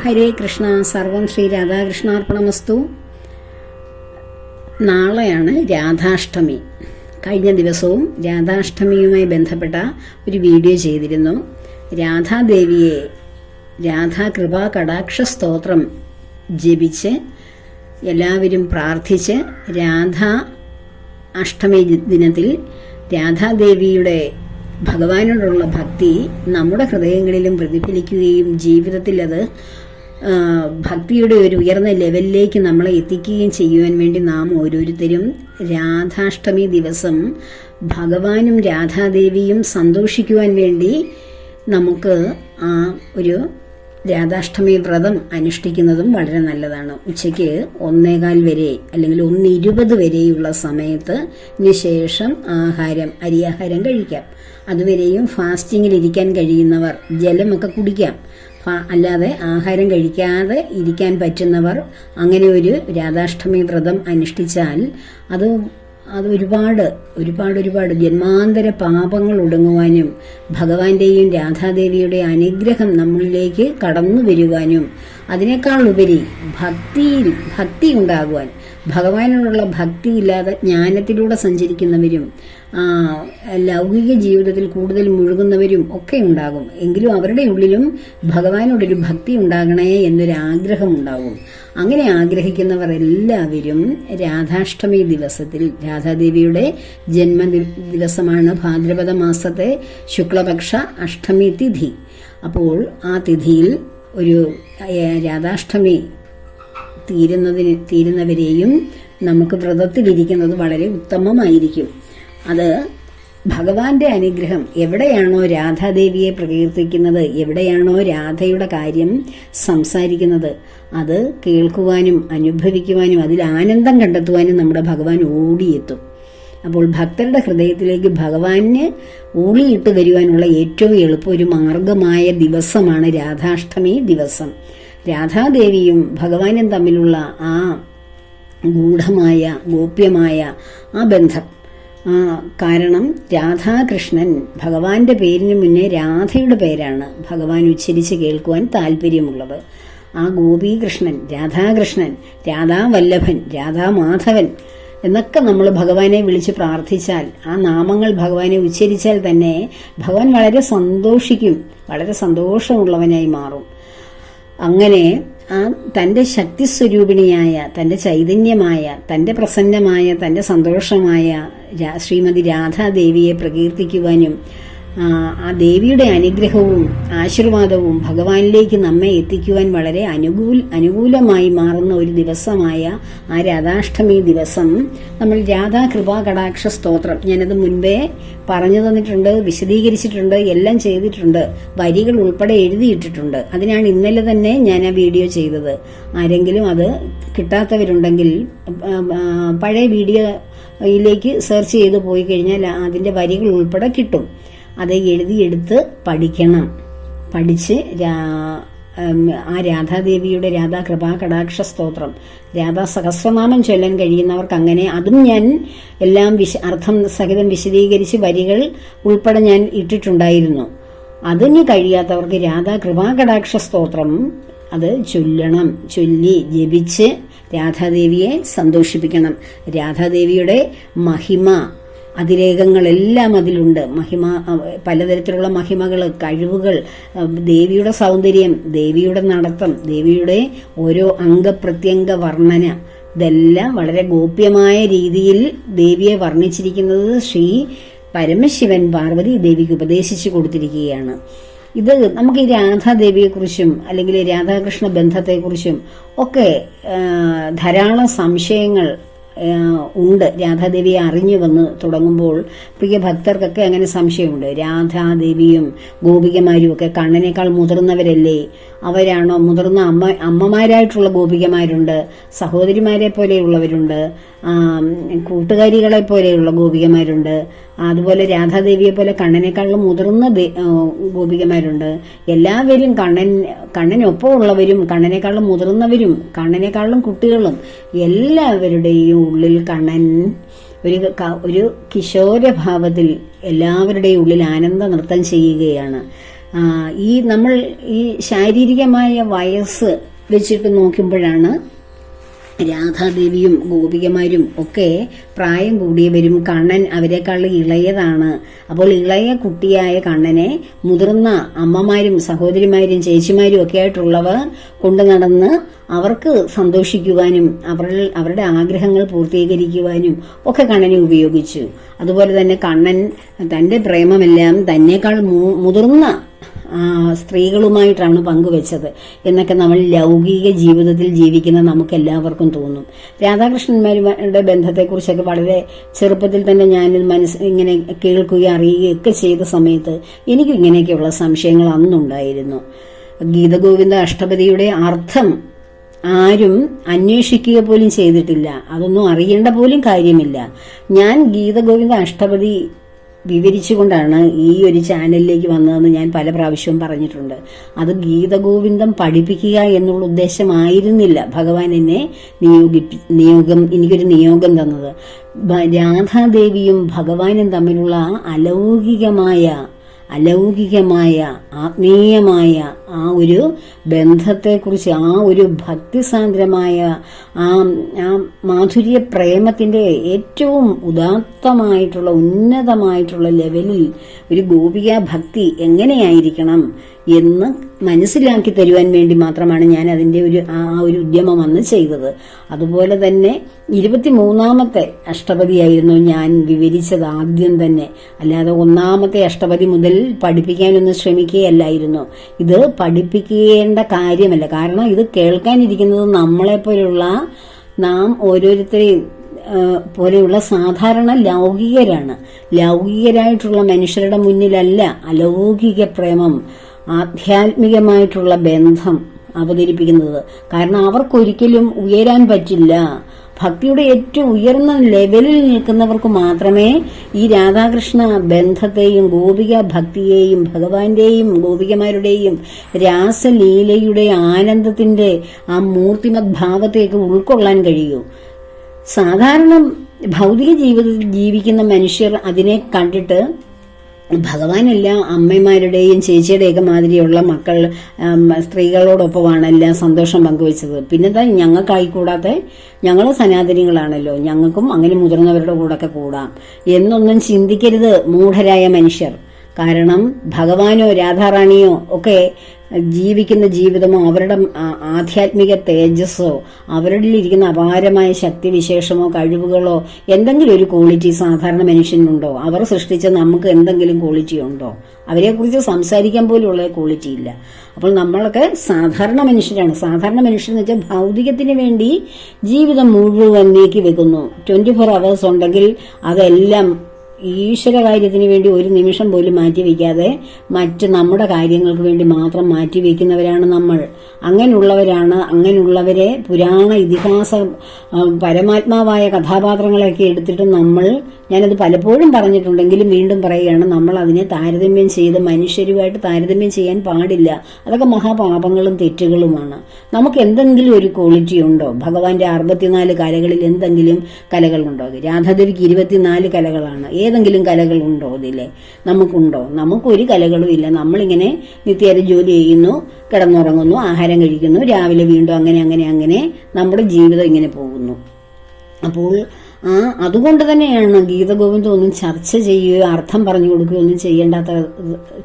ഹരേ കൃഷ്ണ സർവം ശ്രീ രാധാകൃഷ്ണാർപ്പണമസ്തു. നാളെയാണ് രാധാഷ്ടമി. കഴിഞ്ഞ ദിവസവും രാധാഷ്ടമിയുമായി ബന്ധപ്പെട്ട ഒരു വീഡിയോ ചെയ്തിരുന്നു. രാധാദേവിയെ രാധാ കൃപാ കടാക്ഷ സ്തോത്രം ജപിച്ച് എല്ലാവരും പ്രാർത്ഥിച്ച് രാധാ അഷ്ടമി ദിനത്തിൽ രാധാദേവിയുടെ ഭഗവാനോടുള്ള ഭക്തി നമ്മുടെ ഹൃദയങ്ങളിലും പ്രതിഫലിക്കുകയും ജീവിതത്തിൽ അത് ഭക്തിയുടെ ഒരു ഉയർന്ന ലെവലിലേക്ക് നമ്മളെ എത്തിക്കുകയും ചെയ്യുവാൻ വേണ്ടി നാം ഓരോരുത്തരും രാധാഷ്ടമി ദിവസം ഭഗവാനും രാധാദേവിയും സന്തോഷിക്കുവാൻ വേണ്ടി നമുക്ക് ആ ഒരു രാധാഷ്ടമി വ്രതം അനുഷ്ഠിക്കുന്നതും വളരെ നല്ലതാണ്. ഉച്ചയ്ക്ക് ഒന്നേകാൽ വരെ അല്ലെങ്കിൽ ഒന്ന് ഇരുപത് വരെയുള്ള സമയത്ത് ശേഷം ആഹാരം അരിയാഹാരം കഴിക്കാം. അതുവരെയും ഫാസ്റ്റിങ്ങിൽ ഇരിക്കാൻ കഴിയുന്നവർ ജലമൊക്കെ കുടിക്കാം. അല്ലാതെ ആഹാരം കഴിക്കാതെ ഇരിക്കാൻ പറ്റുന്നവർ അങ്ങനെ ഒരു രാധാഷ്ടമി വ്രതം അനുഷ്ഠിച്ചാൽ അത് അത് ഒരുപാട് ഒരുപാട് ഒരുപാട് ജന്മാന്തര പാപങ്ങൾ ഒടുങ്ങുവാനും ഭഗവാന്റെയും രാധാദേവിയുടെ അനുഗ്രഹം നമ്മളിലേക്ക് കടന്നു വരുവാനും അതിനേക്കാൾ ഉപരി ഭക്തിയിൽ ഭക്തി ഉണ്ടാകുവാൻ ഭഗവാനോടുള്ള ഭക്തിയില്ലാതെ ജ്ഞാനത്തിലൂടെ സഞ്ചരിക്കുന്നവരും ലൗകിക ജീവിതത്തിൽ കൂടുതൽ മുഴുകുന്നവരും ഒക്കെ ഉണ്ടാകും. എങ്കിലും അവരുടെ ഉള്ളിലും ഭഗവാനോടൊരു ഭക്തി ഉണ്ടാകണേ എന്നൊരു ആഗ്രഹം ഉണ്ടാകും അങ്ങനെ ആഗ്രഹിക്കുന്നവർ എല്ലാവരും രാധാഷ്ടമി ദിവസത്തിൽ രാധാദേവിയുടെ ജന്മ ദിവസമാണ് ഭാദ്രപദ മാസത്തെ ശുക്ലപക്ഷ അഷ്ടമി തിഥി. അപ്പോൾ ആ തിഥിയിൽ ഒരു രാധാഷ്ടമി തീരുന്നതിന് തീരുന്നവരെയും നമുക്ക് വ്രതത്തിലിരിക്കുന്നത് വളരെ ഉത്തമമായിരിക്കും. അത് ഭഗവാന്റെ അനുഗ്രഹം എവിടെയാണോ രാധാദേവിയെ പ്രകീർത്തിക്കുന്നത് എവിടെയാണോ രാധയുടെ കാര്യം സംസാരിക്കുന്നത് അത് കേൾക്കുവാനും അനുഭവിക്കുവാനും അതിൽ ആനന്ദം കണ്ടെത്തുവാനും നമ്മുടെ ഭഗവാൻ ഓടിയെത്തും. അപ്പോൾ ഭക്തരുടെ ഹൃദയത്തിലേക്ക് ഭഗവാന് ഊളിയിട്ട് വരുവാനുള്ള ഏറ്റവും എളുപ്പ ഒരു മാർഗമായ ദിവസമാണ് രാധാഷ്ടമി ദിവസം. രാധാദേവിയും ഭഗവാനും തമ്മിലുള്ള ആ ഗൂഢമായ ഗോപ്യമായ ആ ബന്ധം. കാരണം രാധാകൃഷ്ണൻ ഭഗവാന്റെ പേരിന് മുന്നേ രാധയുടെ പേരാണ് ഭഗവാൻ ഉച്ചരിച്ച് കേൾക്കുവാൻ താല്പര്യമുള്ളത്. ആ ഗോപീകൃഷ്ണൻ രാധാകൃഷ്ണൻ രാധാവല്ലഭൻ രാധാമാധവൻ എന്നൊക്കെ നമ്മൾ ഭഗവാനെ വിളിച്ച് പ്രാർത്ഥിച്ചാൽ ആ നാമങ്ങൾ ഭഗവാനെ ഉച്ചരിച്ചാൽ തന്നെ ഭഗവാൻ വളരെ സന്തോഷിക്കും വളരെ സന്തോഷമുള്ളവനായി മാറും. അങ്ങനെ ആ തന്റെ ശക്തി സ്വരൂപിണിയായ തന്റെ ചൈതന്യമായ തന്റെ പ്രസന്നമായ തന്റെ സന്തോഷമായ ശ്രീമതി രാധാദേവിയെ പ്രകീർത്തിക്കുവാനും ആ, ദേവിയുടെ അനുഗ്രഹവും ആശീർവാദവും ഭഗവാനിലേക്ക് നമ്മെ എത്തിക്കുവാൻ വളരെ അനുകൂല അനുകൂലമായി മാറുന്ന ഒരു ദിവസമായ ആ രാധാഷ്ടമി ദിവസം. നമ്മൾ രാധാ കൃപാ കടാക്ഷ സ്തോത്രം. ഞാനത് മുൻപേ പറഞ്ഞു തന്നിട്ടുണ്ട് വിശദീകരിച്ചിട്ടുണ്ട് എല്ലാം ചെയ്തിട്ടുണ്ട്. വരികൾ ഉൾപ്പെടെ എഴുതിയിട്ടിട്ടുണ്ട്. അതിനാണ് ഇന്നലെ തന്നെ ഞാൻ ആ വീഡിയോ ചെയ്തത്. ആരെങ്കിലും അത് കിട്ടാത്തവരുണ്ടെങ്കിൽ പഴയ വീഡിയോയിലേക്ക് സെർച്ച് ചെയ്ത് പോയി കഴിഞ്ഞാൽ അതിന്റെ വരികൾ ഉൾപ്പെടെ കിട്ടും. അത് എഴുതിയെടുത്ത് പഠിക്കണം. പഠിച്ച് ആ രാധാദേവിയുടെ രാധാ കൃപാകടാക്ഷ സ്തോത്രം രാധാ സഹസ്രനാമം ചൊല്ലാൻ കഴിയുന്നവർക്ക് അങ്ങനെ അതും ഞാൻ എല്ലാം വിശ അർത്ഥം സഹിതം വിശദീകരിച്ച് വരികൾ ഉൾപ്പെടെ ഞാൻ ഇട്ടിട്ടുണ്ടായിരുന്നു. അതിന് കഴിയാത്തവർക്ക് രാധാ കൃപാകടാക്ഷ സ്തോത്രം അത് ചൊല്ലണം. ചൊല്ലി ജപിച്ച് രാധാദേവിയെ സന്തോഷിപ്പിക്കണം. രാധാദേവിയുടെ മഹിമ അതിരേകങ്ങളെല്ലാം അതിലുണ്ട്. മഹിമ പലതരത്തിലുള്ള മഹിമകൾ കഴിവുകൾ ദേവിയുടെ സൗന്ദര്യം ദേവിയുടെ നടത്തം ദേവിയുടെ ഓരോ അംഗപ്രത്യംഗ വർണന. ഇതെല്ലാം വളരെ ഗോപ്യമായ രീതിയിൽ ദേവിയെ വർണിച്ചിരിക്കുന്നത് ശ്രീ പരമശിവൻ പാർവതി ദേവിക്ക് ഉപദേശിച്ചു കൊടുത്തിരിക്കുകയാണ്. ഇത് നമുക്ക് ഈ രാധാദേവിയെക്കുറിച്ചും അല്ലെങ്കിൽ രാധാകൃഷ്ണ ബന്ധത്തെക്കുറിച്ചും ഒക്കെ ധാരാളം സംശയങ്ങൾ ഉണ്ട്. രാധാദേവിയെ അറിഞ്ഞു വന്ന് തുടങ്ങുമ്പോൾ പ്രിയ ഭക്തർക്കൊക്കെ അങ്ങനെ സംശയമുണ്ട്. രാധാദേവിയും ഗോപികമാരും ഒക്കെ കണ്ണനേക്കാൾ മുതിർന്നവരല്ലേ? അവരാണോ മുതിർന്ന അമ്മ അമ്മമാരായിട്ടുള്ള ഗോപികമാരുണ്ട്? സഹോദരിമാരെ പോലെയുള്ളവരുണ്ട്? കൂട്ടുകാരികളെ പോലെയുള്ള ഗോപികമാരുണ്ട്? അതുപോലെ രാധാദേവിയെ പോലെ കണ്ണനേക്കാളും മുതിർന്ന ഗോപികമാരുണ്ട്. എല്ലാവരും കണ്ണൻ കണ്ണനൊപ്പമുള്ളവരും കണ്ണനേക്കാളും മുതിർന്നവരും കണ്ണനേക്കാളും കുട്ടികളും എല്ലാവരുടെയും ഉള്ളിൽ കണ്ണൻ ഒരു ഒരു കിശോരഭാവത്തിൽ എല്ലാവരുടെയും ഉള്ളിൽ ആനന്ദ നൃത്തം ചെയ്യുകയാണ്. ഈ നമ്മൾ ഈ ശാരീരികമായ വയസ്സ് വെച്ചിട്ട് നോക്കുമ്പോഴാണ് രാധാദേവിയും ഗോപികമാരും ഒക്കെ പ്രായം കൂടിയവരും കണ്ണൻ അവരെക്കാൾ ഇളയതാണ്. അപ്പോൾ ഇളയ കുട്ടിയായ കണ്ണനെ മുതിർന്ന അമ്മമാരും സഹോദരിമാരും ചേച്ചിമാരും ഒക്കെ ആയിട്ടുള്ളവർ കൊണ്ടു നടന്ന് അവർക്ക് സന്തോഷിക്കുവാനും അവർ അവരുടെ ആഗ്രഹങ്ങൾ പൂർത്തീകരിക്കുവാനും ഒക്കെ കണ്ണനെ ഉപയോഗിച്ചു. അതുപോലെ തന്നെ കണ്ണൻ തന്റെ പ്രേമമെല്ലാം തന്നെക്കാൾ മുതിർന്ന സ്ത്രീകളുമായിട്ടാണ് പങ്കുവെച്ചത് എന്നൊക്കെ നമ്മൾ ലൗകിക ജീവിതത്തിൽ ജീവിക്കുന്ന നമുക്ക് എല്ലാവർക്കും തോന്നും. രാധാകൃഷ്ണന്മാരുടെ ബന്ധത്തെക്കുറിച്ചൊക്കെ വളരെ ചെറുപ്പത്തിൽ തന്നെ ഞാൻ മനസ്സ് ഇങ്ങനെ കേൾക്കുകയും അറിയുകയും ഒക്കെ ചെയ്ത സമയത്ത് എനിക്കും ഇങ്ങനെയൊക്കെയുള്ള സംശയങ്ങൾ അന്നുണ്ടായിരുന്നു. ഗീതഗോവിന്ദ അഷ്ടപതിയുടെ അർത്ഥം ആരും അന്വേഷിക്കുക പോലും ചെയ്തിട്ടില്ല. അതൊന്നും അറിയേണ്ട പോലും കാര്യമില്ല. ഞാൻ ഗീതഗോവിന്ദ അഷ്ടപതി വിവരിച്ചുകൊണ്ടാണ് ഈ ഒരു ചാനലിലേക്ക് വന്നതെന്ന് ഞാൻ പല പ്രാവശ്യവും പറഞ്ഞിട്ടുണ്ട്. അത് ഗീതഗോവിന്ദം പഠിപ്പിക്കുക എന്നുള്ള ഉദ്ദേശമായിരുന്നില്ല. ഭഗവാൻ എന്നെ നിയോഗിപ്പി നിയോഗം എനിക്കൊരു നിയോഗം തന്നത്. രാധാദേവിയും ഭഗവാനും തമ്മിലുള്ള അലൗകികമായ അലൗകികമായ ആത്മീയമായ ആ ഒരു ബന്ധത്തെക്കുറിച്ച് ആ ഒരു ഭക്തിസാന്ദ്രമായ ആ ആ മാധുര്യ പ്രേമത്തിന്റെ ഏറ്റവും ഉദാത്തമായിട്ടുള്ള ഉന്നതമായിട്ടുള്ള ലെവലിൽ ഒരു ഗോപിക ഭക്തി എങ്ങനെയായിരിക്കണം എന്ന് മനസ്സിലാക്കി തരുവാൻ വേണ്ടി മാത്രമാണ് ഞാൻ അതിന്റെ ഒരു ആ ഒരു ഉദ്യമം അന്ന് ചെയ്തത്. അതുപോലെ തന്നെ ഇരുപത്തിമൂന്നാമത്തെ അഷ്ടപതിയായിരുന്നു ഞാൻ വിവരിച്ചത് ആദ്യം തന്നെ. അല്ലാതെ ഒന്നാമത്തെ അഷ്ടപതി മുതൽ പഠിപ്പിക്കാനൊന്നും ശ്രമിക്കുകയല്ലായിരുന്നു. ഇത് പഠിപ്പിക്കേണ്ട കാര്യമല്ല. കാരണം ഇത് കേൾക്കാനിരിക്കുന്നത് നമ്മളെപ്പോലുള്ള നാം ഓരോരുത്തരെയും പോലെയുള്ള സാധാരണ ലൗകികരാണ്. ലൗകികരായിട്ടുള്ള മനുഷ്യരുടെ മുന്നിലല്ല അലൗകിക പ്രേമം ആധ്യാത്മികമായിട്ടുള്ള ബന്ധം അവതരിപ്പിക്കുന്നത്. കാരണം അവർക്കൊരിക്കലും ഉയരാൻ പറ്റില്ല. ഭക്തിയുടെ ഏറ്റവും ഉയർന്ന ലെവലിൽ നിൽക്കുന്നവർക്ക് മാത്രമേ ഈ രാധാകൃഷ്ണ ബന്ധത്തെയും ഗോപിക ഭക്തിയെയും ഭഗവാന്റെയും ഗോപികമാരുടെയും രാസലീലയുടെ ആനന്ദത്തിന്റെ ആ മൂർത്തിമത് ഭാവത്തെയൊക്കെ ഉൾക്കൊള്ളാൻ കഴിയൂ. സാധാരണ ഭൗതിക ജീവിതത്തിൽ ജീവിക്കുന്ന മനുഷ്യർ അതിനെ കണ്ടിട്ട് ഭഗവാനല്ല അമ്മമാരുടെയും ചേച്ചിയുടെയൊക്കെ മാതിരിയുള്ള മക്കൾ ഉം, സ്ത്രീകളോടൊപ്പമാണ് എല്ലാം സന്തോഷം പങ്കുവെച്ചത്. പിന്നെന്താ ഞങ്ങൾക്കായിക്കൂടാതെ ഞങ്ങൾ സനാതനികളാണല്ലോ. ഞങ്ങൾക്കും അങ്ങനെ മുതിർന്നവരുടെ കൂടെയൊക്കെ കൂടാം. എന്നൊന്നും ചിന്തിക്കരുത് മൂഢരായ മനുഷ്യർ. കാരണം ഭഗവാനോ രാധാറാണിയോ ഒക്കെ ജീവിക്കുന്ന ജീവിതമോ അവരുടെ ആധ്യാത്മിക തേജസ്സോ അവരിൽ ഇരിക്കുന്ന അപാരമായ ശക്തിവിശേഷമോ കഴിവുകളോ എന്തെങ്കിലും ഒരു ക്വാളിറ്റി സാധാരണ മനുഷ്യനുണ്ടോ? അവർ സൃഷ്ടിച്ച നമുക്ക് എന്തെങ്കിലും ക്വാളിറ്റി ഉണ്ടോ? അവരെക്കുറിച്ച് സംസാരിക്കാൻ പോലുള്ള ക്വാളിറ്റി ഇല്ല. അപ്പോൾ നമ്മളൊക്കെ സാധാരണ മനുഷ്യരാണ്. സാധാരണ മനുഷ്യൻ എന്ന് വെച്ചാൽ ഭൗതികത്തിന് വേണ്ടി ജീവിതം മുഴുവൻ നീക്കി വെക്കുന്നു. ട്വന്റി ഫോർ അവേഴ്സ് ഉണ്ടെങ്കിൽ അതെല്ലാം ഈശ്വര കാര്യത്തിന് വേണ്ടി ഒരു നിമിഷം പോലും മാറ്റിവെക്കാതെ മറ്റ് നമ്മുടെ കാര്യങ്ങൾക്ക് വേണ്ടി മാത്രം മാറ്റിവെക്കുന്നവരാണ് നമ്മൾ. അങ്ങനെയുള്ളവരാണ് അങ്ങനെയുള്ളവരെ പുരാണ ഇതിഹാസ പരമാത്മാവായ കഥാപാത്രങ്ങളെയൊക്കെ എടുത്തിട്ട് നമ്മൾ ഞാനത് പലപ്പോഴും പറഞ്ഞിട്ടുണ്ടെങ്കിലും വീണ്ടും പറയുകയാണ് നമ്മൾ അതിനെ താരതമ്യം ചെയ്ത് മനുഷ്യരുമായിട്ട് താരതമ്യം ചെയ്യാൻ പാടില്ല. അതൊക്കെ മഹാപാപങ്ങളും തെറ്റുകളുമാണ്. നമുക്ക് എന്തെങ്കിലും ഒരു ക്വാളിറ്റി ഉണ്ടോ? ഭഗവാന്റെ അറുപത്തിനാല് കലകളിൽ എന്തെങ്കിലും കലകളുണ്ടോ? രാധാദേവിക്ക് ഇരുപത്തിനാല് കലകളാണ്. ഏതെങ്കിലും കലകളുണ്ടോ ഇതിലെ നമുക്കുണ്ടോ? നമുക്കൊരു കലകളും ഇല്ല. നമ്മളിങ്ങനെ നിത്യേര ജോലി ചെയ്യുന്നു കിടന്നുറങ്ങുന്നു ആഹാരം കഴിക്കുന്നു രാവിലെ വീണ്ടും അങ്ങനെ അങ്ങനെ അങ്ങനെ നമ്മുടെ ജീവിതം ഇങ്ങനെ പോകുന്നു. അപ്പോൾ ആ അതുകൊണ്ട് തന്നെയാണ് ഗീതഗോവിന്ദം ഒന്നും ചർച്ച ചെയ്യുകയോ അർത്ഥം പറഞ്ഞു കൊടുക്കുകയോ ഒന്നും ചെയ്യേണ്ടാത്ത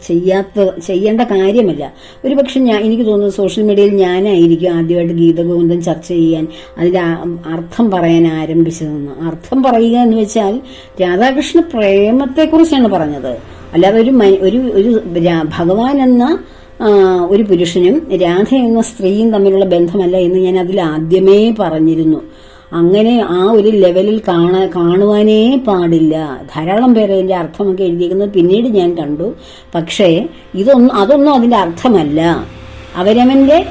ചെയ്യാത്ത ചെയ്യേണ്ട കാര്യമല്ല. ഒരു പക്ഷെ ഞാൻ എനിക്ക് തോന്നുന്നു സോഷ്യൽ മീഡിയയിൽ ഞാനായിരിക്കും ആദ്യമായിട്ട് ഗീതഗോവിന്ദം ചർച്ച ചെയ്യാൻ അതിന്റെ അർത്ഥം പറയാൻ ആരംഭിച്ചതെന്ന്. അർത്ഥം പറയുക എന്ന് വെച്ചാൽ രാധാകൃഷ്ണ പ്രേമത്തെക്കുറിച്ചാണ് പറഞ്ഞത്. അല്ലാതെ ഒരു ഒരു ഒരു ഭഗവാൻ എന്ന ഒരു പുരുഷനും രാധ എന്ന സ്ത്രീയും തമ്മിലുള്ള ബന്ധമല്ല എന്ന് ഞാൻ അതിൽ ആദ്യമേ പറഞ്ഞിരുന്നു. അങ്ങനെ ആ ഒരു ലെവലിൽ കാണ കാണുവാനേ പാടില്ല. ധാരാളം പേര് അതിന്റെ അർത്ഥമൊക്കെ എഴുതിയിരിക്കുന്നത് പിന്നീട് ഞാൻ കണ്ടു. പക്ഷേ ഇതൊന്നും അതൊന്നും അതിന്റെ അർത്ഥമല്ല. അവരവന്റെ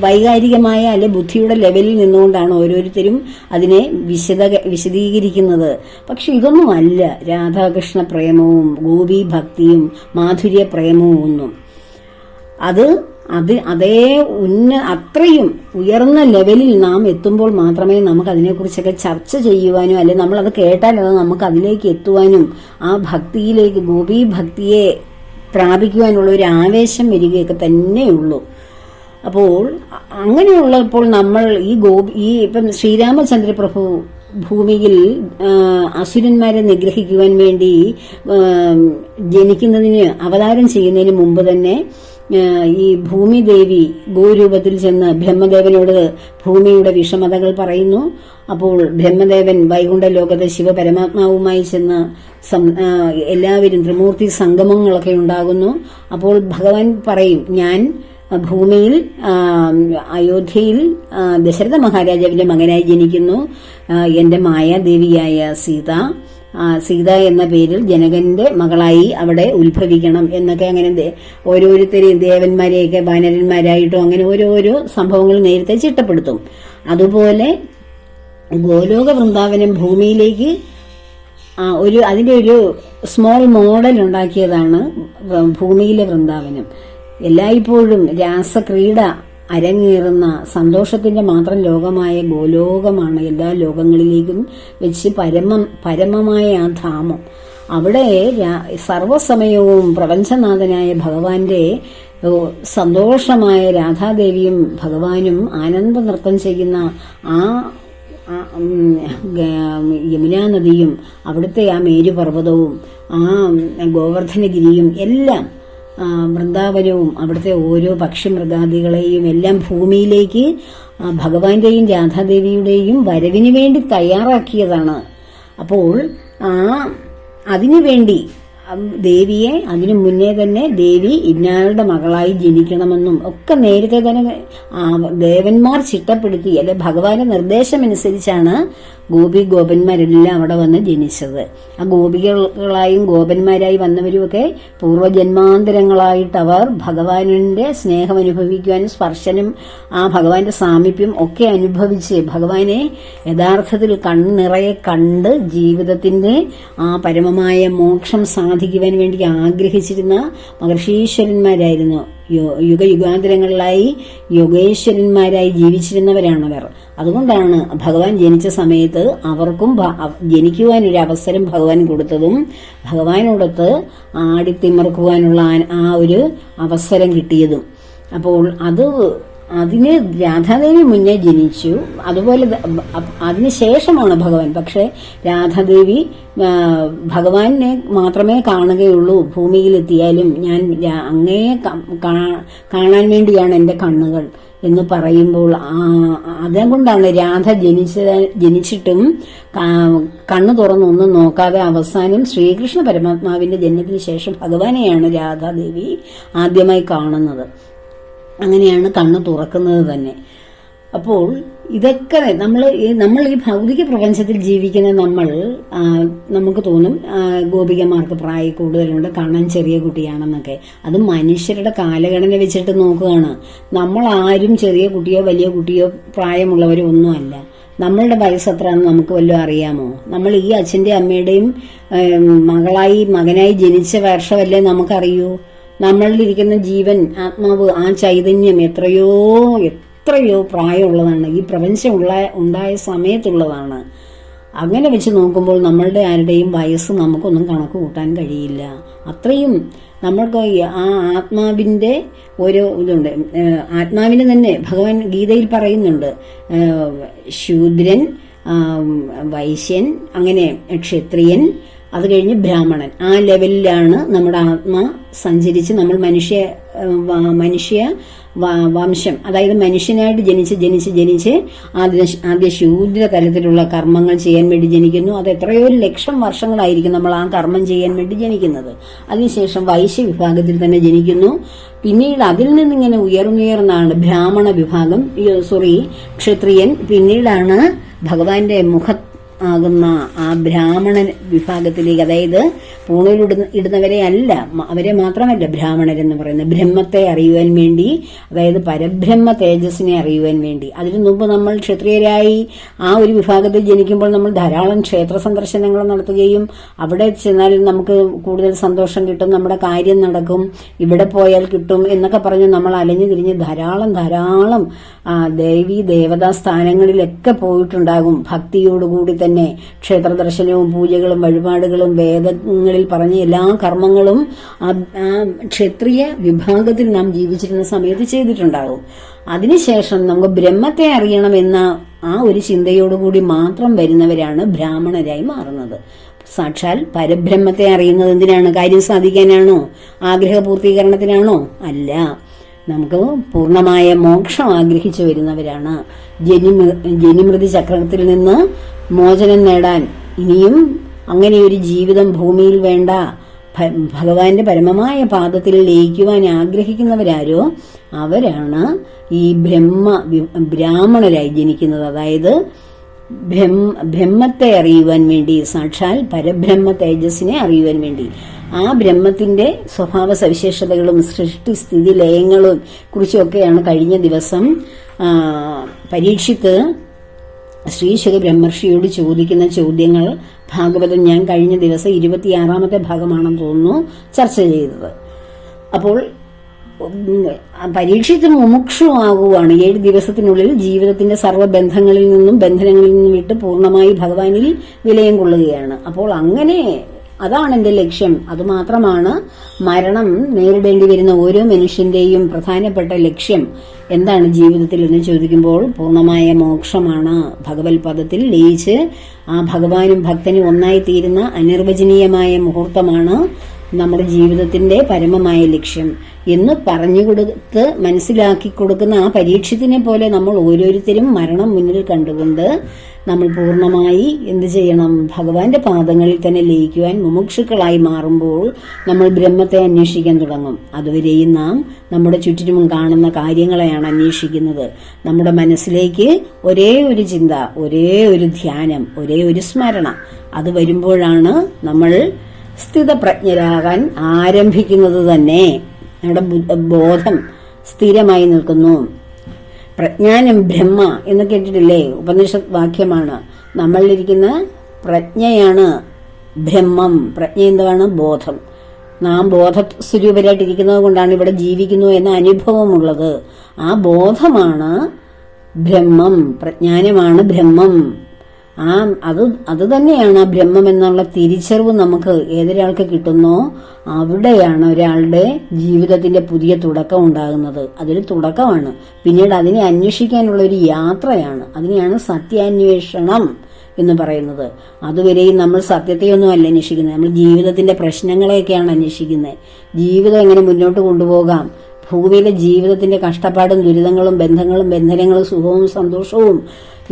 വൈകാരികമായ അല്ലെ ബുദ്ധിയുടെ ലെവലിൽ നിന്നുകൊണ്ടാണ് ഓരോരുത്തരും അതിനെ വിശദ വിശദീകരിക്കുന്നത്. പക്ഷെ ഇതൊന്നും അല്ല രാധാകൃഷ്ണ പ്രേമവും ഗോപി ഭക്തിയും മാധുര്യ പ്രേമവും ഒന്നും. അത് അത് അതേ ഉന്ന അത്രയും ഉയർന്ന ലെവലിൽ നാം എത്തുമ്പോൾ മാത്രമേ നമുക്ക് അതിനെക്കുറിച്ചൊക്കെ ചർച്ച ചെയ്യുവാനും അല്ലെ നമ്മൾ അത് കേട്ടാൽ അത് നമുക്ക് അതിലേക്ക് എത്തുവാനും ആ ഭക്തിയിലേക്ക് ഗോപി ഭക്തിയെ പ്രാപിക്കുവാനുള്ള ഒരു ആവേശം വരികയൊക്കെ തന്നെയുള്ളൂ. അപ്പോൾ അങ്ങനെയുള്ളപ്പോൾ നമ്മൾ ഈ ഗോപി ഈ ഇപ്പം ശ്രീരാമചന്ദ്ര പ്രഭു ഭൂമിയിൽ അസുരന്മാരെ നിഗ്രഹിക്കുവാൻ വേണ്ടി ജനിക്കുന്നതിന് അവതാരം ചെയ്യുന്നതിന് മുമ്പ് തന്നെ ഈ ഭൂമിദേവി ഗോരൂപത്തിൽ ചെന്ന് ബ്രഹ്മദേവനോട് ഭൂമിയുടെ വിഷമതകൾ പറയുന്നു. അപ്പോൾ ബ്രഹ്മദേവൻ വൈകുണ്ഠ ലോകത്തെ ശിവപരമാത്മാവുമായി ചെന്ന് എല്ലാവരും ത്രിമൂർത്തി സംഗമങ്ങളൊക്കെ ഉണ്ടാകുന്നു. അപ്പോൾ ഭഗവാൻ പറയും ഞാൻ ഭൂമിയിൽ അയോധ്യയിൽ ദശരഥ മഹാരാജാവിന്റെ മകനായി ജനിക്കുന്നു. എന്റെ മായാദേവിയായ സീത. സീത എന്ന പേരിൽ ജനകന്റെ മകളായി അവിടെ ഉത്ഭവിക്കണം എന്നൊക്കെ അങ്ങനെ ഓരോരുത്തരെയും ദേവന്മാരെയൊക്കെ വാനരന്മാരായിട്ടും അങ്ങനെ ഓരോരോ സംഭവങ്ങൾ നേരത്തെ ചിട്ടപ്പെടുത്തും. അതുപോലെ ഗോലോക വൃന്ദാവനം ഭൂമിയിലേക്ക് ഒരു അതിന്റെ ഒരു സ്മോൾ മോഡൽ ഉണ്ടാക്കിയതാണ് ഭൂമിയിലെ വൃന്ദാവനം. എല്ലായ്പ്പോഴും രാസക്രീഡ അരങ്ങേറുന്ന സന്തോഷത്തിന്റെ മാത്രം ലോകമായ ഗോലോകമാണ് എല്ലാ ലോകങ്ങളിലേക്കും വെച്ച് പരമം പരമമായ ആ ധാമം. അവിടെ സർവസമയവും പ്രപഞ്ചനാഥനായ ഭഗവാന്റെ സന്തോഷമായ രാധാദേവിയും ഭഗവാനും ആനന്ദ നൃത്തം ചെയ്യുന്ന ആ യമുനാ നദിയും അവിടുത്തെ ആ മേരുപർവതവും ആ ഗോവർദ്ധനഗിരിയും എല്ലാം വൃന്ദാവനവും അവിടുത്തെ ഓരോ പക്ഷിമൃഗാദികളെയും എല്ലാം ഭൂമിയിലേക്ക് ഭഗവാന്റെയും രാധാദേവിയുടെയും വരവിന് വേണ്ടി തയ്യാറാക്കിയതാണ്. അപ്പോൾ ആ അതിനു വേണ്ടി ദേവിയെ അതിനു മുന്നേ തന്നെ ദേവി ഇന്നാളുടെ മകളായി ജനിക്കണമെന്നും ഒക്കെ നേരത്തെ തന്നെ ദേവന്മാർ ചിട്ടപ്പെടുത്തി അല്ലെ ഭഗവാന്റെ നിർദ്ദേശമനുസരിച്ചാണ് ഗോപി ഗോപന്മാരെല്ലാം അവിടെ വന്ന് ജനിച്ചത്. ആ ഗോപികളായും ഗോപന്മാരായി വന്നവരുമൊക്കെ പൂർവജന്മാന്തരങ്ങളായിട്ട് അവർ ഭഗവാനിന്റെ സ്നേഹം അനുഭവിക്കുവാനും സ്പർശനം ആ ഭഗവാന്റെ സാമീപ്യം ഒക്കെ അനുഭവിച്ച് ഭഗവാനെ യഥാർത്ഥത്തിൽ കണ്ണിറയെ കണ്ട് ജീവിതത്തിന്റെ ആ പരമമായ മോക്ഷം സാധിക്കുവാൻ വേണ്ടി ആഗ്രഹിച്ചിരുന്ന മഹർഷീശ്വരന്മാരായിരുന്നു. യുഗയുഗാന്തരങ്ങളിലായി യോഗേശ്വരന്മാരായി ജീവിച്ചിരുന്നവരാണവർ. അതുകൊണ്ടാണ് ഭഗവാൻ ജനിച്ച സമയത്ത് അവർക്കും ജനിക്കുവാനൊരു അവസരം ഭഗവാൻ കൊടുത്തതും ഭഗവാനോടൊത്ത് ആടിത്തിമർക്കുവാനുള്ള ആ ഒരു അവസരം കിട്ടിയതും. അപ്പോൾ അത് അതിന് രാധാദേവി മുന്നേ ജനിച്ചു. അതുപോലെ അതിനുശേഷമാണ് അതിന് ശേഷമാണ് ഭഗവാൻ. പക്ഷെ രാധാദേവി ഭഗവാനെ മാത്രമേ കാണുകയുള്ളൂ. ഭൂമിയിലെത്തിയാലും ഞാൻ അങ്ങേ അങ്ങയെ കാണാൻ വേണ്ടിയാണ് എന്റെ കണ്ണുകൾ എന്ന് പറയുമ്പോൾ അതുകൊണ്ടാണ് രാധ ജനിച്ച ജനിച്ചിട്ടും കണ്ണു തുറന്നൊന്നും നോക്കാതെ അവസാനം ശ്രീകൃഷ്ണ പരമാത്മാവിന്റെ ജന്മത്തിന് ശേഷം ഭഗവാനെയാണ് രാധാദേവി ആദ്യമായി കാണുന്നത്. അങ്ങനെയാണ് കണ്ണ് തുറക്കുന്നത് തന്നെ. അപ്പോൾ ഇതൊക്കെ നമ്മൾ നമ്മൾ ഈ ഭൗതിക പ്രപഞ്ചത്തിൽ ജീവിക്കുന്ന നമ്മൾ നമുക്ക് തോന്നും ഗോപികമാർക്ക് പ്രായ കൂടുതലുണ്ട് കാണാൻ ചെറിയ കുട്ടിയാണെന്നൊക്കെ. അത് മനുഷ്യരുടെ കാലഘടന വെച്ചിട്ട് നോക്കുകയാണ്. നമ്മൾ ആരും ചെറിയ കുട്ടിയോ വലിയ കുട്ടിയോ പ്രായമുള്ളവരോ ഒന്നുമല്ല നമ്മളുടെ വയസ്സ് എത്രയാണെന്ന് നമുക്ക് വല്ലതും അറിയാമോ? നമ്മൾ ഈ അച്ഛന്റെ അമ്മയുടെയും മകളായി മകനായി ജനിച്ച വർഷമല്ലേ നമുക്കറിയൂ? നമ്മളിലിരിക്കുന്ന ജീവൻ ആത്മാവ് ആ ചൈതന്യം എത്രയോ എത്രയോ പ്രായമുള്ളതാണ്. ഈ പ്രപഞ്ചം ഉള്ള ഉണ്ടായ സമയത്തുള്ളതാണ്. അങ്ങനെ വെച്ച് നോക്കുമ്പോൾ നമ്മളുടെ ആരുടെയും വയസ്സ് നമുക്കൊന്നും കണക്ക് കൂട്ടാൻ കഴിയില്ല. അത്രയും നമ്മൾക്ക് ആ ആത്മാവിന്റെ ഒരു ഇതുണ്ട്. ആത്മാവിനെ തന്നെ ഭഗവാൻ ഗീതയിൽ പറയുന്നുണ്ട്. ശൂദ്രൻ വൈശ്യൻ അങ്ങനെ ക്ഷത്രിയൻ അത് കഴിഞ്ഞ് ബ്രാഹ്മണൻ. ആ ലെവലിലാണ് നമ്മുടെ ആത്മ സഞ്ചരിച്ച് നമ്മൾ മനുഷ്യ മനുഷ്യ വംശം അതായത് മനുഷ്യനായിട്ട് ജനിച്ച് ജനിച്ച് ജനിച്ച് ആദ്യ ആദ്യ ശൂദ്ര തലത്തിലുള്ള കർമ്മങ്ങൾ ചെയ്യാൻ വേണ്ടി ജനിക്കുന്നു. അത് എത്രയോ ലക്ഷം വർഷങ്ങളായിരിക്കും നമ്മൾ ആ കർമ്മം ചെയ്യാൻ വേണ്ടി ജനിക്കുന്നത്. അതിനുശേഷം വൈശ്യ വിഭാഗത്തിൽ തന്നെ ജനിക്കുന്നു. പിന്നീട് അതിൽ നിന്നിങ്ങനെ ഉയർന്നുയർന്നാണ് ബ്രാഹ്മണ വിഭാഗം സോറി ക്ഷത്രിയൻ. പിന്നീടാണ് ഭഗവാന്റെ മുഖ ആകുന്ന ആ ബ്രാഹ്മണൻ വിഭാഗത്തിലേക്ക് അതായത് പൂണൂലിടുന്ന ഇടുന്നവരെ അല്ല അവരെ മാത്രമല്ല ബ്രാഹ്മണരെന്ന് പറയുന്നത്. ബ്രഹ്മത്തെ അറിയുവാൻ വേണ്ടി അതായത് പരബ്രഹ്മ തേജസ്സിനെ അറിയുവാൻ വേണ്ടി. അതിനു മുമ്പ് നമ്മൾ ക്ഷത്രിയരായി ആ ഒരു വിഭാഗത്തിൽ ജനിക്കുമ്പോൾ നമ്മൾ ധാരാളം ക്ഷേത്ര സന്ദർശനങ്ങൾ നടത്തുകയും അവിടെ ചെന്നാൽ നമുക്ക് കൂടുതൽ സന്തോഷം കിട്ടും നമ്മുടെ കാര്യം നടക്കും ഇവിടെ പോയാൽ കിട്ടും എന്നൊക്കെ പറഞ്ഞ് നമ്മൾ അലഞ്ഞു തിരിഞ്ഞ് ധാരാളം ധാരാളം ദേവി ദേവതാ സ്ഥാനങ്ങളിലൊക്കെ പോയിട്ടുണ്ടാകും ഭക്തിയോടുകൂടി തന്നെ. തന്നെ. ക്ഷേത്ര ദർശനവും പൂജകളും വഴിപാടുകളും വേദങ്ങളിൽ പറഞ്ഞ എല്ലാ കർമ്മങ്ങളും ക്ഷത്രിയ വിഭാഗത്തിൽ നാം ജീവിച്ചിരുന്ന സമയത്ത് ചെയ്തിട്ടുണ്ടാകും. അതിനുശേഷം നമുക്ക് ബ്രഹ്മത്തെ അറിയണമെന്ന ആ ഒരു ചിന്തയോടുകൂടി മാത്രം വരുന്നവരാണ് ബ്രാഹ്മണരായി മാറുന്നത്. സാക്ഷാൽ പരബ്രഹ്മത്തെ അറിയുന്നത് എന്തിനാണ്? കാര്യം സാധിക്കാനാണോ? ആഗ്രഹ പൂർത്തീകരണത്തിനാണോ അല്ല. നമുക്ക് പൂർണമായ മോക്ഷം ആഗ്രഹിച്ചു വരുന്നവരാണ്. ജനിമൃ ജനിമൃതി ചക്രത്തിൽ നിന്ന് മോചനം നേടാൻ. ഇനിയും അങ്ങനെ ഒരു ജീവിതം ഭൂമിയിൽ വേണ്ട. ഭഗവാന്റെ പരമമായ പാദത്തിൽ ലയിക്കുവാൻ ആഗ്രഹിക്കുന്നവരാരോ? അവരാണ് ഈ ബ്രഹ്മ ബ്രാഹ്മണരായി ജനിക്കുന്നത്. അതായത് ബ്രഹ്മ ബ്രഹ്മത്തെ അറിയുവാൻ വേണ്ടി സാക്ഷാൽ പരബ്രഹ്മ തേജസ്സിനെ അറിയുവാൻ വേണ്ടി. ആ ബ്രഹ്മത്തിന്റെ സ്വഭാവ സവിശേഷതകളും സൃഷ്ടി സ്ഥിതി ലയങ്ങളും കുറിച്ചൊക്കെയാണ് കഴിഞ്ഞ ദിവസം പരീക്ഷിത്ത് ശ്രീശുഖ ബ്രഹ്മർഷിയോട് ചോദിക്കുന്ന ചോദ്യങ്ങൾ ഭാഗവതം ഞാൻ കഴിഞ്ഞ ദിവസം ഇരുപത്തിയാറാമത്തെ ഭാഗമാണെന്ന് തോന്നുന്നു ചർച്ച ചെയ്തത്. അപ്പോൾ പരീക്ഷിച്ച് മുമുക്ഷുവാകുവാണ്. ഏഴ് ദിവസത്തിനുള്ളിൽ ജീവിതത്തിന്റെ സർവബന്ധങ്ങളിൽ നിന്നും ബന്ധനങ്ങളിൽ നിന്നും വിട്ട് പൂർണമായി ഭഗവാനിൽ വിലയം കൊള്ളുകയാണ്. അപ്പോൾ അങ്ങനെ അതാണ് എന്റെ ലക്ഷ്യം. അതുമാത്രമാണ് മരണം നേരിടേണ്ടി വരുന്ന ഓരോ മനുഷ്യന്റെയും പ്രധാനപ്പെട്ട ലക്ഷ്യം. എന്താണ് ജീവിതത്തിൽ എന്ന് ചോദിക്കുമ്പോൾ പൂർണമായ മോക്ഷമാണ്. ഭഗവത് പദത്തിൽ ലയിച്ച് ആ ഭഗവാനും ഭക്തനും ഒന്നായി തീരുന്ന അനിർവചനീയമായ മുഹൂർത്തമാണ് നമ്മുടെ ജീവിതത്തിന്റെ പരമമായ ലക്ഷ്യം. എന്ന് പറഞ്ഞു കൊടുത്ത് മനസ്സിലാക്കി കൊടുക്കുന്ന ആ പരീക്ഷത്തിനെ പോലെ നമ്മൾ ഓരോരുത്തരും മരണം മുന്നിൽ കണ്ടുകൊണ്ട് നമ്മൾ പൂർണമായി എന്ത് ചെയ്യണം? ഭഗവാന്റെ പാദങ്ങളിൽ തന്നെ ലയിക്കുവാൻ മുമുക്ഷുക്കളായി മാറുമ്പോൾ നമ്മൾ ബ്രഹ്മത്തെ അന്വേഷിക്കാൻ തുടങ്ങും. അതുവരെയും നാം നമ്മുടെ ചുറ്റിനും കാണുന്ന കാര്യങ്ങളെയാണ് അന്വേഷിക്കുന്നത്. നമ്മുടെ മനസ്സിലേക്ക് ഒരേ ഒരു ചിന്ത ഒരേ ഒരു ധ്യാനം ഒരേ ഒരു സ്മരണ അത് വരുമ്പോഴാണ് നമ്മൾ സ്ഥിതപ്രജ്ഞരാകാൻ ആരംഭിക്കുന്നത് തന്നെ. നമ്മുടെ ബോധം സ്ഥിരമായി നിൽക്കുന്നു. പ്രജ്ഞാനം ബ്രഹ്മ എന്ന് കേട്ടിട്ടില്ലേ? ഉപനിഷത് വാക്യമാണ്. നമ്മളിലിരിക്കുന്ന പ്രജ്ഞയാണ് ബ്രഹ്മം. പ്രജ്ഞ എന്താണ്? ബോധം. നാം ബോധ സ്വരൂപരായിട്ടിരിക്കുന്നത് കൊണ്ടാണ് ഇവിടെ ജീവിക്കുന്നു എന്ന അനുഭവമുള്ളത്. ആ ബോധമാണ് ബ്രഹ്മം. പ്രജ്ഞാനമാണ് ബ്രഹ്മം. ആ അത് അത് തന്നെയാണ് ആ ബ്രഹ്മം എന്നുള്ള തിരിച്ചറിവ് നമുക്ക് ഏതൊരാൾക്ക് കിട്ടുന്നോ അവിടെയാണ് ഒരാളുടെ ജീവിതത്തിന്റെ പുതിയ തുടക്കം ഉണ്ടാകുന്നത്. അതൊരു തുടക്കമാണ്. പിന്നീട് അതിനെ അന്വേഷിക്കാനുള്ള ഒരു യാത്രയാണ്. അതിനെയാണ് സത്യാന്വേഷണം എന്ന് പറയുന്നത്. അതുവരെയും നമ്മൾ സത്യത്തെയൊന്നും അല്ല അന്വേഷിക്കുന്നത്. നമ്മൾ ജീവിതത്തിന്റെ പ്രശ്നങ്ങളെയൊക്കെയാണ് അന്വേഷിക്കുന്നത്. ജീവിതം എങ്ങനെ മുന്നോട്ട് കൊണ്ടുപോകാം? ഭൂമിയിലെ ജീവിതത്തിന്റെ കഷ്ടപ്പാടും ദുരിതങ്ങളും ബന്ധങ്ങളും ബന്ധനങ്ങളും സുഖവും സന്തോഷവും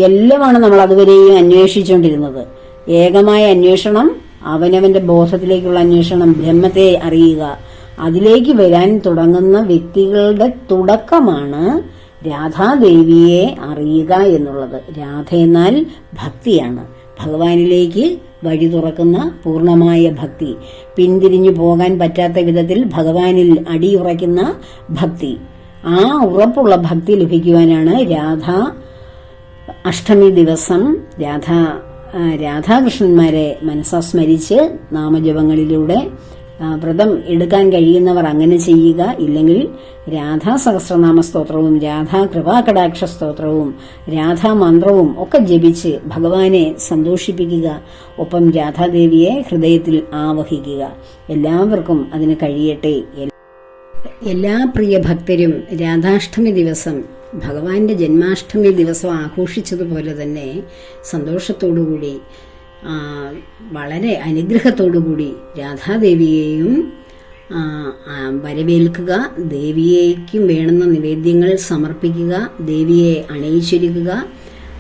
എല്ലാമാണ് നമ്മൾ അതുവരെയും അന്വേഷിച്ചുകൊണ്ടിരുന്നത്. ഏകമായ അന്വേഷണം അവനവന്റെ ബോധത്തിലേക്കുള്ള അന്വേഷണം ബ്രഹ്മത്തെ അറിയുക അതിലേക്ക് വരാൻ തുടങ്ങുന്ന വ്യക്തികളുടെ തുടക്കമാണ് രാധാദേവിയെ അറിയുക എന്നുള്ളത്. രാധ എന്നാൽ ഭക്തിയാണ്. ഭഗവാനിലേക്ക് വഴി തുറക്കുന്ന പൂർണമായ ഭക്തി. പിന്തിരിഞ്ഞു പോകാൻ പറ്റാത്ത വിധത്തിൽ ഭഗവാനിൽ അടിയുറയ്ക്കുന്ന ഭക്തി. ആ ഉറപ്പുള്ള ഭക്തി ലഭിക്കുവാനാണ് രാധ അഷ്ടമി ദിവസം രാധ രാധാകൃഷ്ണന്മാരെ മനസ്സാ സ്മരിച്ച് നാമജപങ്ങളിലൂടെ വ്രതം എടുക്കാൻ കഴിയുന്നവർ അങ്ങനെ ചെയ്യുക. ഇല്ലെങ്കിൽ രാധാ സഹസ്രനാമ സ്തോത്രവും രാധാ കൃപാകടാക്ഷ സ്തോത്രവും രാധാ മന്ത്രവും ഒക്കെ ജപിച്ച് ഭഗവാനെ സന്തോഷിപ്പിക്കുക. ഒപ്പം രാധാദേവിയെ ഹൃദയത്തിൽ ആവഹിക്കുക. എല്ലാവർക്കും അതിന് കഴിയട്ടെ. എല്ലാ പ്രിയ ഭക്തരും രാധാഷ്ടമി ദിവസം ഭഗവാന്റെ ജന്മാഷ്ടമി ദിവസം ആഘോഷിച്ചതുപോലെ തന്നെ സന്തോഷത്തോടുകൂടി വളരെ അനുഗ്രഹത്തോടുകൂടി രാധാദേവിയെയും വരവേൽക്കുക ദേവിയേക്കും വേണ്ടുന്ന നിവേദ്യങ്ങൾ സമർപ്പിക്കുക ദേവിയെ അണയിച്ചൊരുക്കുക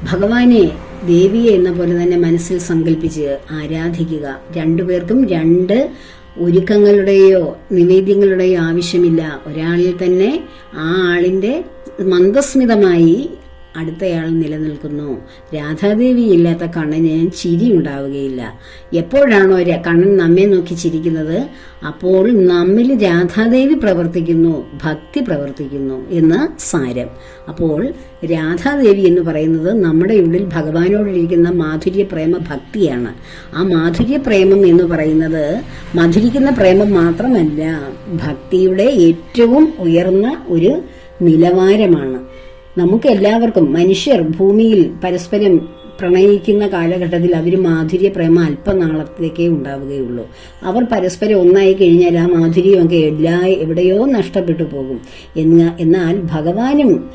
ഭഗവാനെ ദേവിയെ എന്ന പോലെ തന്നെ മനസ്സിൽ സങ്കല്പിച്ച് ആരാധിക്കുക. രണ്ടുപേർക്കും രണ്ട് ഒരുക്കങ്ങളുടെയോ നിവേദ്യങ്ങളുടെയോ ആവശ്യമില്ല. ഒരാളിൽ തന്നെ ആ ആളിന്റെ മന്ദസ്മിതമായി അടുത്തയാൾ നിലനിൽക്കുന്നു. രാധാദേവി ഇല്ലാത്ത കണ്ണന് ചിരി ഉണ്ടാവുകയില്ല. എപ്പോഴാണോ കണ്ണൻ നമ്മെ നോക്കി ചിരിക്കുന്നത്? അപ്പോൾ നമ്മിൽ രാധാദേവി പ്രവർത്തിക്കുന്നു ഭക്തി പ്രവർത്തിക്കുന്നു എന്ന് സാരം. അപ്പോൾ രാധാദേവി എന്ന് പറയുന്നത് നമ്മുടെ ഉള്ളിൽ ഭഗവാനോടിരിക്കുന്ന മാധുര്യ പ്രേമ ഭക്തിയാണ്. ആ മാധുര്യ പ്രേമം എന്ന് പറയുന്നത് മധുരിക്കുന്ന പ്രേമം മാത്രമല്ല ഭക്തിയുടെ ഏറ്റവും ഉയർന്ന ഒരു നിലവാരമാണ്. നമുക്ക് എല്ലാവർക്കും മനുഷ്യർ ഭൂമിയിൽ പരസ്പരം പ്രണയിക്കുന്ന കാലഘട്ടത്തിൽ അവർ മാധുര്യ പ്രേമ അല്പനാളത്തേക്കേ ഉണ്ടാവുകയുള്ളൂ. അവർ പരസ്പരം ഒന്നായി കഴിഞ്ഞാൽ ആ മാധുര്യമൊക്കെ എല്ലാ എവിടെയോ നഷ്ടപ്പെട്ടു പോകും. എന്ന എന്നാൽ ഭഗവാനും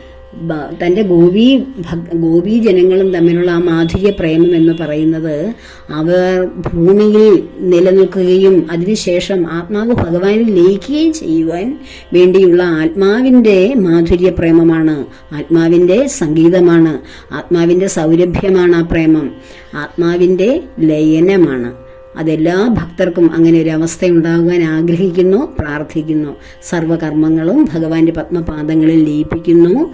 തന്റെ ഗോപി ഗോപി ജനങ്ങളും തമ്മിലുള്ള ആ മാധുര്യ പ്രേമം എന്ന് പറയുന്നത് അവർ ഭൂമിയിൽ നിലനിൽക്കുകയും അതിനുശേഷം ആത്മാവ് ഭഗവാനിൽ ലയിക്കുകയും ചെയ്യുവാൻ വേണ്ടിയുള്ള ആത്മാവിന്റെ മാധുര്യ പ്രേമമാണ്. ആത്മാവിന്റെ സംഗീതമാണ്. ആത്മാവിന്റെ സൗരഭ്യമാണ് ആ പ്രേമം. ആത്മാവിന്റെ ലയനമാണ്. അതെല്ലാ ഭക്തർക്കും അങ്ങനെ ഒരു അവസ്ഥ ഉണ്ടാകുവാൻ ആഗ്രഹിക്കുന്നു പ്രാർത്ഥിക്കുന്നു. സർവകർമ്മങ്ങളും ഭഗവാന്റെ പത്മപാദങ്ങളിൽ ലയിപ്പിക്കുന്നു.